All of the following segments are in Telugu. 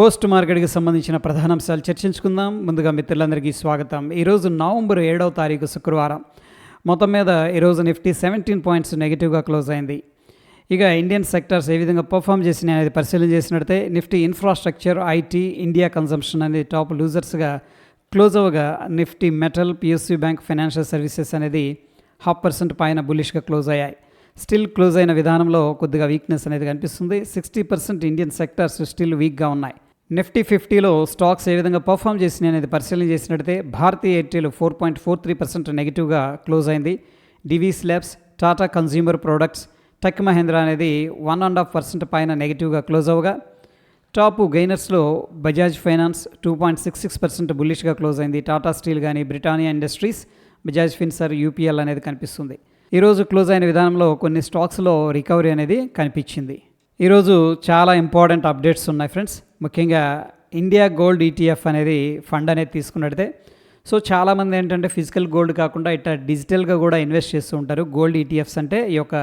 పోస్ట్ మార్కెట్కి సంబంధించిన ప్రధాన అంశాలు చర్చించుకుందాం. ముందుగా మిత్రులందరికీ స్వాగతం. ఈరోజు నవంబర్ ఏడవ తారీఖు శుక్రవారం. మొత్తం మీద ఈరోజు నిఫ్టీ సెవెంటీన్ పాయింట్స్ నెగిటివ్గా క్లోజ్ అయింది. ఇక ఇండియన్ సెక్టర్స్ ఏ విధంగా పర్ఫామ్ చేసినాయి అనేది పరిశీలన చేసినట్టే Nifty infrastructure IT India consumption అనేది టాప్ లూజర్స్గా close అవ్వగా Nifty metal PSU bank financial services అనేది హాఫ్ పర్సెంట్ పైన బులిష్గా క్లోజ్ అయ్యాయి. స్టిల్ క్లోజ్ అయిన విధానంలో కొద్దిగా వీక్నెస్ అనేది కనిపిస్తుంది. Sixty percent Indian sectors still వీక్గా ఉన్నాయి. నిఫ్టీ ఫిఫ్టీలో స్టాక్స్ ఏ విధంగా పర్ఫామ్ చేసినాయి అనేది పరిశీలన చేసినట్టయితే Bharti Airtel four point four three percent నెగిటివ్గా క్లోజ్ అయింది. Divi's labs Tata consumer products tech Mahindra అనేది వన్ అండ్ హాఫ్ పర్సెంట్ పైన నెగిటివ్గా క్లోజ్ అవ్వగా top గెయినర్స్లో Bajaj finance two point six six percent బుల్లిష్గా close అయింది. టాటా స్టీల్ కానీ Britannia industries Bajaj finserv UPL అనేది కనిపిస్తుంది. ఈరోజు క్లోజ్ అయిన విధానంలో కొన్ని స్టాక్స్లో రికవరీ అనేది కనిపించింది. ఈరోజు చాలా ఇంపార్టెంట్ అప్డేట్స్ ఉన్నాయి ఫ్రెండ్స్. ముఖ్యంగా ఇండియా గోల్డ్ ఈటీఎఫ్ అనేది ఫండ్ అనేది తీసుకున్నట్టే. సో చాలామంది ఏంటంటే ఫిజికల్ గోల్డ్ కాకుండా ఇట్లా డిజిటల్గా కూడా ఇన్వెస్ట్ చేస్తూ ఉంటారు. గోల్డ్ ఈటీఎఫ్స్ అంటే ఈ యొక్క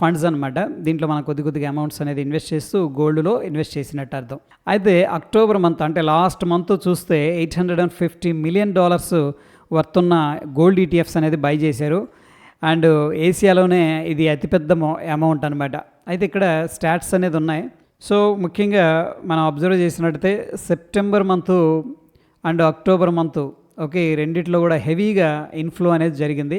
ఫండ్స్ అనమాట దీంట్లో మనం కొద్ది కొద్దిగా అమౌంట్స్ అనేది ఇన్వెస్ట్ చేస్తూ గోల్డ్లో ఇన్వెస్ట్ చేసినట్టు అర్థం. అయితే అక్టోబర్ మంత్ అంటే లాస్ట్ మంత్ చూస్తే eight hundred and fifty million dollars వర్తున్న gold ETFs అనేది బై చేశారు. అండ్ ఏసియాలోనే ఇది అతిపెద్ద అమౌంట్ అనమాట అయితే ఇక్కడ స్టాట్స్ అనేది ఉన్నాయి. సో ముఖ్యంగా మనం అబ్జర్వ్ చేసినట్టయితే September month and October month okay ఈ రెండిట్లో కూడా హెవీగా ఇన్ఫ్లో అనేది జరిగింది.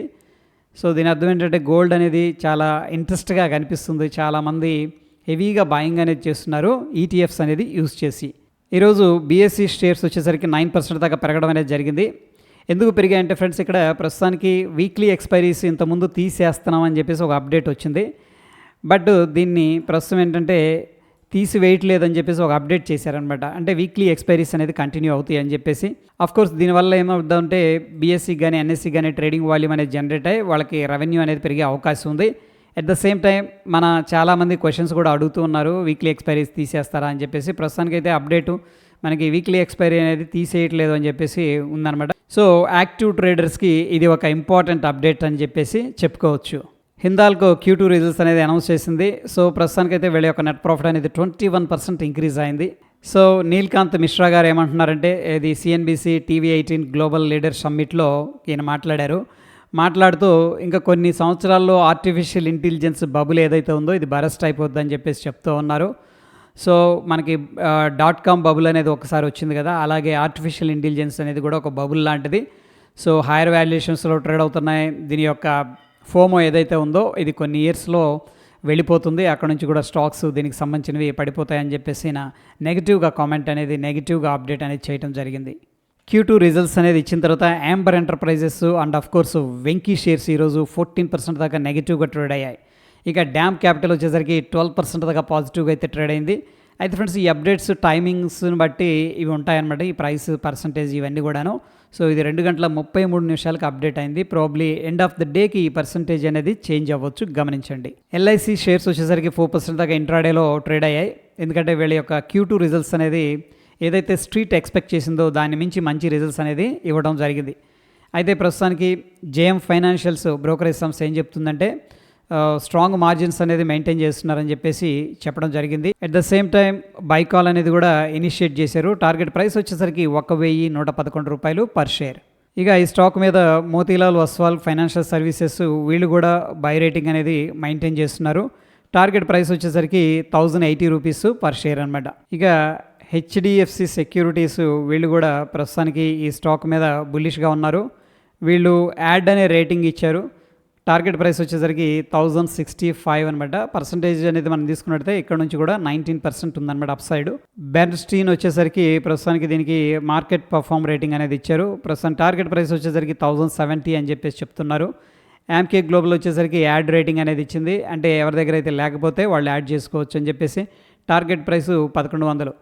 సో దీని అర్థం ఏంటంటే గోల్డ్ అనేది చాలా ఇంట్రెస్ట్గా కనిపిస్తుంది. చాలామంది హెవీగా బాయింగ్ అనేది చేస్తున్నారు ఈటీఎఫ్స్ అనేది యూజ్ చేసి. ఈరోజు బీఎస్సీ షేర్స్ వచ్చేసరికి నైన్ పర్సెంట్ దాకా పెరగడం అనేది జరిగింది. ఎందుకు పెరిగాయంటే ఫ్రెండ్స్ ఇక్కడ ప్రస్తుతానికి వీక్లీ ఎక్స్పైరీస్ ఇంతకుముందు తీసేస్తున్నాం అని చెప్పేసి ఒక అప్డేట్ వచ్చింది. బట్ దీన్ని ప్రస్తుతం ఏంటంటే తీసివేయట్లేదని చెప్పేసి ఒక అప్డేట్ చేశారనమాట అంటే వీక్లీ ఎక్స్పైరీస్ అనేది కంటిన్యూ అవుతాయి అని చెప్పేసి. కోర్స్ దీనివల్ల ఏమవుతుందంటే బీఎస్సీ కానీ ఎన్ఎస్సీ కానీ ట్రేడింగ్ వాల్యూమ్ అనేది జనరేట్ అయ్యి వాళ్ళకి రెవెన్యూ అనేది పెరిగే అవకాశం ఉంది. అట్ ద సేమ్ టైం మన చాలామంది క్వశ్చన్స్ కూడా అడుగుతూ ఉన్నారు వీక్లీ ఎక్స్పైరీస్ తీసేస్తారా అని చెప్పేసి. ప్రస్తుతానికైతే అప్డేటు మనకి వీక్లీ ఎక్స్పైరీ అనేది తీసేయట్లేదు అని చెప్పేసి ఉందన్నమాట. సో యాక్టివ్ ట్రేడర్స్కి ఇది ఒక ఇంపార్టెంట్ అప్డేట్ అని చెప్పేసి చెప్పుకోవచ్చు. హిందాల్కో క్యూ టూ రిజల్ట్స్ అనేది అనౌన్స్ చేసింది. సో ప్రస్తుతానికైతే వీళ్ళ యొక్క నెట్ ప్రాఫిట్ అనేది ట్వంటీ వన్ పర్సెంట్ ఇంక్రీజ్ అయింది. సో నీల్కాంత్ మిశ్రా గారు ఏమంటున్నారంటే ఇది CNBC TV eighteen global leader సమ్మిట్లో ఈయన మాట్లాడారు. మాట్లాడుతూ ఇంకా కొన్ని సంవత్సరాల్లో ఆర్టిఫిషియల్ ఇంటెలిజెన్స్ బబుల్ ఏదైతే ఉందో ఇది బరస్ట్ అయిపోద్దని చెప్పేసి చెప్తూ ఉన్నారు. సో మనకి డాట్ కామ్ బబుల్ అనేది ఒకసారి వచ్చింది కదా అలాగే ఆర్టిఫిషియల్ ఇంటెలిజెన్స్ అనేది కూడా ఒక బబుల్ లాంటిది. సో హైయర్ వాల్యుయేషన్స్లో ట్రేడ్ అవుతున్నాయి. దీని యొక్క ఫోమో ఏదైతే ఉందో ఇది కొన్ని ఇయర్స్లో వెళ్ళిపోతుంది. అక్కడ నుంచి కూడా స్టాక్స్ దీనికి సంబంధించినవి పడిపోతాయని చెప్పేసి నా నెగిటివ్గా కామెంట్ అనేది నెగిటివ్గా అప్డేట్ అనేది చేయడం జరిగింది. క్యూ టూ రిజల్ట్స్ అనేది ఇచ్చిన తర్వాత Amber Enterprises and of course Venky shares ఈరోజు ఫోర్టీన్ పర్సెంట్ దాకా నెగిటివ్గా ట్రేడ్ అయ్యాయి. ఇక డ్యామ్ క్యాపిటల్ వచ్చేసరికి ట్వెల్వ్ పర్సెంట్ దాకా పాజిటివ్గా అయితే ట్రేడ్ అయింది. అయితే ఫ్రెండ్స్ ఈ అప్డేట్స్ టైమింగ్స్ని బట్టి ఇవి ఉంటాయన్నమాట. ఈ ప్రైస్ పర్సంటేజ్ ఇవన్నీ కూడాను. సో ఇది రెండు గంటల ముప్పై మూడు నిమిషాలకు అప్డేట్ అయింది. ప్రాబ్లీ ఎండ్ ఆఫ్ ద డేకి ఈ పర్సంటేజ్ అనేది చేంజ్ అవ్వచ్చు. గమనించండి. ఎల్ఐసి షేర్స్ వచ్చేసరికి ఫోర్ పర్సెంట్ దాకా ఇంట్రాడేలో ట్రేడ్ అయ్యాయి. ఎందుకంటే వీళ్ళ యొక్క క్యూ టూ రిజల్ట్స్ అనేది ఏదైతే స్ట్రీట్ ఎక్స్పెక్ట్ చేసిందో దాని మించి మంచి రిజల్ట్స్ అనేది ఇవ్వడం జరిగింది. అయితే ప్రస్తుతానికి జేఎం ఫైనాన్షియల్స్ బ్రోకరేజ్ సంస్థ ఏం చెప్తుందంటే స్ట్రాంగ్ మార్జిన్స్ అనేది మెయింటైన్ చేస్తున్నారని చెప్పేసి చెప్పడం జరిగింది. అట్ ద సేమ్ టైం బైకాల్ అనేది కూడా ఇనిషియేట్ చేశారు. టార్గెట్ ప్రైస్ వచ్చేసరికి ఒక వెయ్యి నూట పదకొండు రూపాయలు పర్ షేర్ ఇక ఈ స్టాక్ మీద మోతీలాల్ వస్వాల్ ఫైనాన్షియల్ సర్వీసెస్ వీళ్ళు కూడా బై రేటింగ్ అనేది మెయింటైన్ చేస్తున్నారు. టార్గెట్ ప్రైస్ వచ్చేసరికి thousand eighty rupees per share అనమాట ఇక హెచ్డిఎఫ్సి సెక్యూరిటీస్ వీళ్ళు కూడా ప్రస్తుతానికి ఈ స్టాక్ మీద బుల్లిష్గా ఉన్నారు. వీళ్ళు యాడ్ అనే రేటింగ్ ఇచ్చారు. టార్గెట్ ప్రైస్ వచ్చేసరికి థౌజండ్ సిక్స్టీ ఫైవ్ అనమాట పర్సంటేజ్ అనేది మనం తీసుకున్నట్టయితే ఇక్కడ నుంచి కూడా నైన్టీన్ పర్సెంట్ ఉందన్నమాట అప్ సైడ్. బెర్స్టీన్ వచ్చేసరికి ప్రస్తుతానికి దీనికి మార్కెట్ పర్ఫామ్ రేటింగ్ అనేది ఇచ్చారు. ప్రస్తుతం టార్గెట్ ప్రైస్ వచ్చేసరికి థౌజండ్ సెవెంటీ అని చెప్పేసి చెప్తున్నారు. యామ్కే గ్లోబల్ వచ్చేసరికి యాడ్ రేటింగ్ అనేది ఇచ్చింది. అంటే ఎవరి దగ్గర అయితే లేకపోతే వాళ్ళు యాడ్ చేసుకోవచ్చు అని చెప్పేసి టార్గెట్ ప్రైస్ పదకొండు వందలు.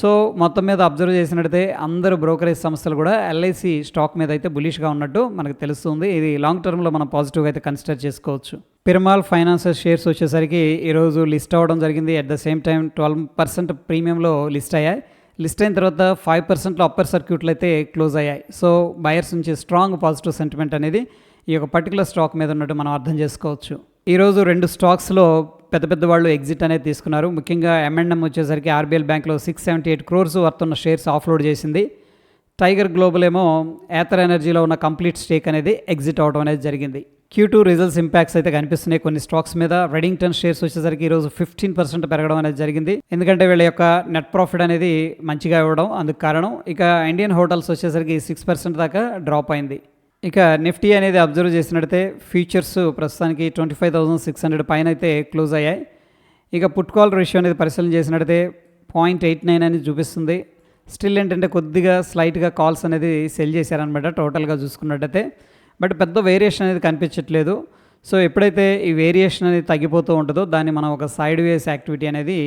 సో మొత్తం మీద అబ్జర్వ్ చేసినట్టయితే అందరు బ్రోకరేజ్ సంస్థలు కూడా ఎల్ఐసి స్టాక్ మీద అయితే బులిష్గా ఉన్నట్టు మనకు తెలుస్తుంది. ఇది లాంగ్ టర్మ్లో మనం పాజిటివ్గా అయితే కన్సిడర్ చేసుకోవచ్చు. పిరమాల్ ఫైనాన్సెస్ షేర్స్ వచ్చేసరికి ఈరోజు లిస్ట్ అవ్వడం జరిగింది. At the same time twelve percent ప్రీమియంలో list అయ్యాయి. లిస్ట్ అయిన తర్వాత ఫైవ్ పర్సెంట్లో అప్పర్ సర్క్యూట్లు అయితే క్లోజ్ అయ్యాయి. సో బయర్స్ నుంచి స్ట్రాంగ్ పాజిటివ్ సెంటిమెంట్ అనేది ఈ యొక్క పర్టికులర్ స్టాక్ మీద ఉన్నట్టు మనం అర్థం చేసుకోవచ్చు. ఈరోజు రెండు స్టాక్స్లో పెద్ద పెద్ద వాళ్ళు ఎగ్జిట్ అనేది తీసుకున్నారు. ముఖ్యంగా ఎంఎండ్ఎం వచ్చేసరికి ఆర్బీఎల్ బ్యాంక్లో సిక్స్ సెవెంటీ ఎయిట్ క్రోర్స్ వర్తున్న షేర్స్ ఆఫ్లోడ్ చేసింది. టైగర్ గ్లోబల్ ఏమో ఏథర్ ఎనర్జీలో ఉన్న కంప్లీట్ స్టేక్ అనేది ఎగ్జిట్ అవడం అనేది జరిగింది. క్యూ టూ రిజల్ట్స్ ఇంపాక్ట్స్ అయితే కనిపిస్తున్నాయి కొన్ని స్టాక్స్ మీద. రెడింగ్టన్ షేర్స్ వచ్చేసరికి ఈరోజు ఫిఫ్టీన్ పర్సెంట్ పెరగడం అనేది జరిగింది. ఎందుకంటే వీళ్ళ యొక్క నెట్ ప్రాఫిట్ అనేది మంచిగా ఇవ్వడం అందుకు కారణం. ఇక ఇండియన్ హోటల్స్ వచ్చేసరికి సిక్స్ పర్సెంట్ దాకా డ్రాప్ అయింది. ఇక నిఫ్టీ అనేది అబ్జర్వ్ చేసినట్టయితే ఫ్యూచర్స్ ప్రస్తుతానికి twenty five thousand six hundred పైన అయితే క్లోజ్ అయ్యాయి. ఇక పుట్ కాల్ రేషియో అనేది పరిశీలన చేసినట్టయితే పాయింట్ ఎయిట్ నైన్ అనేది చూపిస్తుంది. స్టిల్ ఏంటంటే కొద్దిగా స్లైట్గా కాల్స్ అనేది సెల్ చేశారనమాట టోటల్గా చూసుకున్నట్టయితే. బట్ పెద్ద వేరియేషన్ అనేది కనిపించట్లేదు. సో ఎప్పుడైతే ఈ వేరియేషన్ అనేది తగ్గిపోతూ ఉంటుందో దాన్ని మనం ఒక సైడ్ వేస్ యాక్టివిటీ అనేది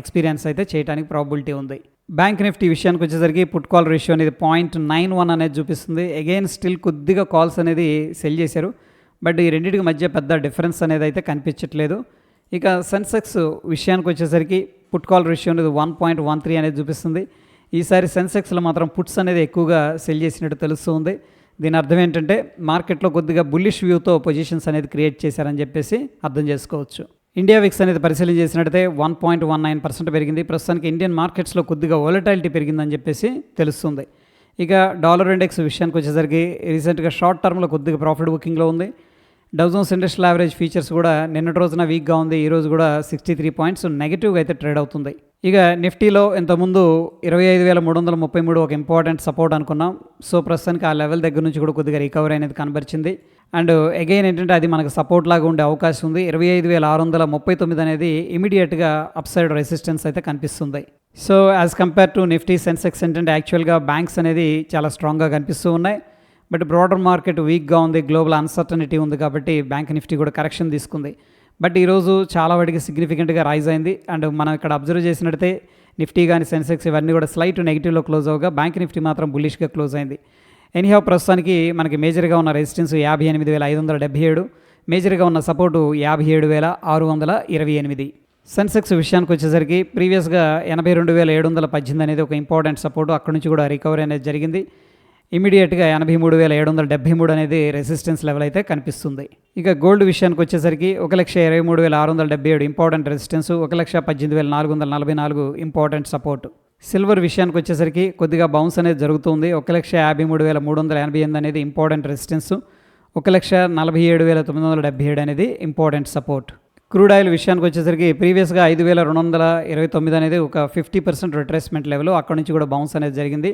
ఎక్స్పీరియన్స్ అయితే చేయడానికి ప్రాబిలిటీ ఉంది. బ్యాంక్ నిఫ్టీ విషయానికి వచ్చేసరికి పుట్ కాల్ రేషియో అనేది పాయింట్ నైన్ వన్ అనేది చూపిస్తుంది. అగైన్ స్టిల్ కొద్దిగా కాల్స్ అనేది సెల్ చేశారు. బట్ ఈ రెండింటికి మధ్య పెద్ద డిఫరెన్స్ అనేది అయితే కనిపించట్లేదు. ఇక సెన్సెక్స్ విషయానికి వచ్చేసరికి పుట్ కాల్ రేషియో అనేది వన్ పాయింట్ వన్ త్రీ అనేది చూపిస్తుంది. ఈసారి సెన్సెక్స్లో మాత్రం పుట్స్ అనేది ఎక్కువగా సెల్ చేసినట్టు తెలుస్తుంది. దీని అర్థం ఏంటంటే మార్కెట్లో కొద్దిగా బుల్లిష్ వ్యూతో పొజిషన్స్ అనేది క్రియేట్ చేశారని చెప్పేసి అర్థం చేసుకోవచ్చు. ఇండియా విక్స్ అనేది పరిశీలన చేసినట్టయితే one point one nine percent పెరిగింది. ప్రస్తుతానికి ఇండియన్ మార్కెట్స్లో కొద్దిగా వోలటాలిటీ పెరిగిందని చెప్పేసి తెలుస్తుంది. ఇక డాలర్ ఇండెక్స్ విషయానికి వచ్చేసరికి రీసెంట్గా షార్ట్ టర్మ్లో కొద్దిగా ప్రాఫిట్ బుకింగ్లో ఉంది. డౌజన్స్ ఇండస్ట్రియల్ యావరేజ్ ఫీచర్స్ కూడా నిన్నటి రోజున వీక్గా ఉంది. ఈరోజు కూడా సిక్స్టీ త్రీ పాయింట్స్ నెగిటివ్గా అయితే ట్రేడ్ అవుతుంది. ఇక నిఫ్టీలో ఇంతకుముందు ఇరవై ఐదు వేల మూడు వందల ముప్పై మూడు ఒక ఇంపార్టెంట్ సపోర్ట్ అనుకున్నాం. సో ప్రస్తుతానికి ఆ లెవెల్ దగ్గర నుంచి కూడా కొద్దిగా రికవరీ అనేది కనబరిచింది. అండ్ అగైన్ ఏంటంటే అది మనకు సపోర్ట్ లాగా ఉండే అవకాశం ఉంది. ఇరవై ఐదు వేల ఆరు వందల ముప్పై తొమ్మిది అనేది ఇమీడియట్గా అప్ సైడ్ రెసిస్టెన్స్ అయితే కనిపిస్తుంది. So as compare to Nifty Sensex ఏంటంటే యాక్చువల్గా బ్యాంక్స్ అనేది చాలా స్ట్రాంగ్గా కనిపిస్తూ ఉన్నాయి. బట్ బ్రాడర్ మార్కెట్ వీక్గా ఉంది. గ్లోబల్ అన్సర్టనిటీ ఉంది కాబట్టి బ్యాంక్ నిఫ్టీ కూడా కరెక్షన్ తీసుకుంది. బట్ ఈరోజు చాలా వాటికి సిగ్నిఫికెంట్గా రైజ్ అయింది. అండ్ మనం ఇక్కడ అబ్జర్వ్ చేసినట్టయితే నిఫ్టీ కానీ సెన్సెక్స్ ఇవన్నీ కూడా స్లైట్ నెగిటివ్లో క్లోజ్ అవగా బ్యాంక్ నిఫ్టీ మాత్రం బులిష్గా క్లోజ్ అయింది. ఎనీహౌ ప్రస్తుతానికి మనకి మేజర్గా ఉన్న రెసిస్టెన్స్ యాభై ఎనిమిది వేల ఐదు వందల డెబ్బై ఏడు మేజర్గా ఉన్న సపోర్టు యాభై ఏడు వేల ఆరు వందల ఇరవై ఎనిమిది. సెన్సెక్స్ విషయానికి వచ్చేసరికి ప్రీవియస్గా ఎనభై రెండు వేల ఏడు వందల పద్దెనిమిది అనేది ఒక ఇంపార్టెంట్ సపోర్టు అక్కడ నుంచి కూడా రికవరీ అనేది జరిగింది. ఇమీడియట్గా ఎనభై మూడు వేల ఏడు వందల డెబ్బై మూడు అనేది రెసిస్టెన్స్ లెవెల్ అయితే కనిపిస్తుంది. ఇక గోల్డ్ విషయానికి వచ్చేసరికి ఒక లక్ష ఇరవై మూడు వేల ఆరు వందల డెబ్బై ఏడు ఇంపార్టెంట్ రెసిస్టెన్స్ ఒక లక్ష పద్దెనిమిది వేల నాలుగు వందల నలభై నాలుగు ఇంపార్టెంట్ సపోర్ట్. సిల్వర్ విషయానికి వచ్చేసరికి కొద్దిగా బౌన్స్ అనేది జరుగుతుంది. ఒక లక్ష యాభై మూడు వేల మూడు వందల ఎనభై ఎనిమిది అనేది ఇంపార్టెంట్ రెసిస్టెన్స్ ఒక లక్ష నలభై ఏడు వేల తొమ్మిది వందల డెబ్బై ఏడు అనేది ఇంపార్టెంట్ సపోర్ట్. క్రూడ్ ఆయిల్ విషయానికి వచ్చేసరికి ప్రీవియస్గా ఐదు వేల రెండు వందల ఇరవై తొమ్మిది అనేది ఒక ఫిఫ్టీ పర్సెంట్ రిట్రేస్మెంట్ లెవెల్ అక్కడ నుంచి కూడా బౌన్స్ అనేది జరిగింది.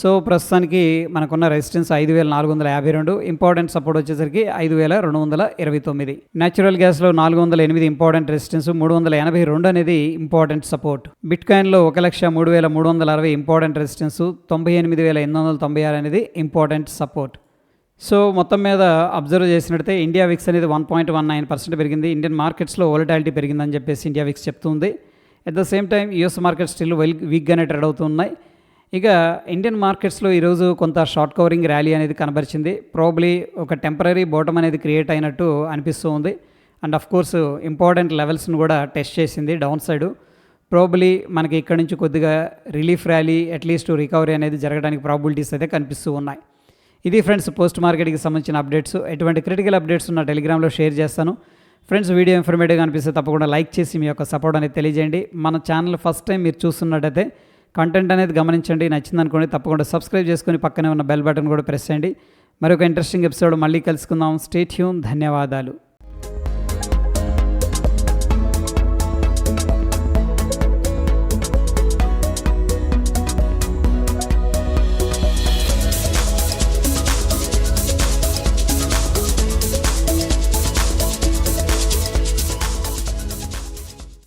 సో ప్రస్తుతానికి మనకున్న రెసిస్టెన్స్ ఐదు వేల నాలుగు వందల యాభై రెండు ఇంపార్టెంట్ సపోర్ట్ వచ్చేసరికి ఐదు వేల రెండు వందల ఇరవై తొమ్మిది. న్యాచురల్ గ్యాస్లో నాలుగు వందల ఎనిమిది ఇంపార్టెంట్ రెసిస్టెన్స్ మూడు వందల ఎనభై రెండు అనేది ఇంపార్టెంట్ సపోర్ట్. బిట్ కాయిన్లో ఒక లక్ష మూడు వేల మూడు వందల అరవై ఇంపార్టెంట్ రెసిస్టెన్స్ తొంభై ఎనిమిది వేల ఎనిమిది వందల తొంభై ఆరు అనేది ఇంపార్టెంట్ సపోర్ట్. సో మొత్తం మీద అబ్జర్వ్ చేసినట్టయితే ఇండియా విక్స్ అనేది one point one nine percent పెరిగింది. ఇండియన్ మార్కెట్స్లో వోలటాలిటీ పెరిగిందని చెప్పేసి ఇండియా విక్స్ చెప్తుంది at the same time US market still well వీక్గానే trade అవుతున్నాయి ఇక ఇండియన్ మార్కెట్స్లో ఈరోజు కొంత షార్ట్ కవరింగ్ ర్యాలీ అనేది కనబరిచింది. ప్రాబ్లీ ఒక టెంపరీ బోటమ్ అనేది క్రియేట్ అయినట్టు అనిపిస్తూ ఉంది. అండ్ అఫ్ కోర్స్ ఇంపార్టెంట్ లెవెల్స్ను కూడా టెస్ట్ చేసింది డౌన్ సైడ్ ప్రాబ్లీ మనకి ఇక్కడ నుంచి కొద్దిగా రిలీఫ్ ర్యాలీ అట్లీస్ట్ రికవరీ అనేది జరగడానికి ప్రాబిలిటీస్ అయితే కనిపిస్తూ ఉన్నాయి. ఇది ఫ్రెండ్స్ పోస్ట్ మార్కెట్కి సంబంధించిన అప్డేట్స్ ఎటువంటి క్రిటికల్ అప్డేట్స్ ఉన్న టెలిగ్రామ్లో షేర్ చేస్తాను. ఫ్రెండ్స్ వీడియో ఇన్ఫర్మేటివ్గా అనిపిస్తే తప్పకుండా లైక్ చేసి మీ యొక్క సపోర్ట్ అనేది తెలియజేయండి. మన ఛానల్ ఫస్ట్ టైం మీరు చూస్తున్నట్టయితే కంటెంట్ అనేది గమనించండి నచ్చింది అనుకోండి తప్పకుండా సబ్స్క్రైబ్ చేసుకొని పక్కనే ఉన్న బెల్ బటన్ కూడా ప్రెస్ చేయండి. మరొక ఇంట్రెస్టింగ్ ఎపిసోడ్ మళ్ళీ కలుసుకుందాం. స్టేట్ హ్యూన్ ధన్యవాదాలు.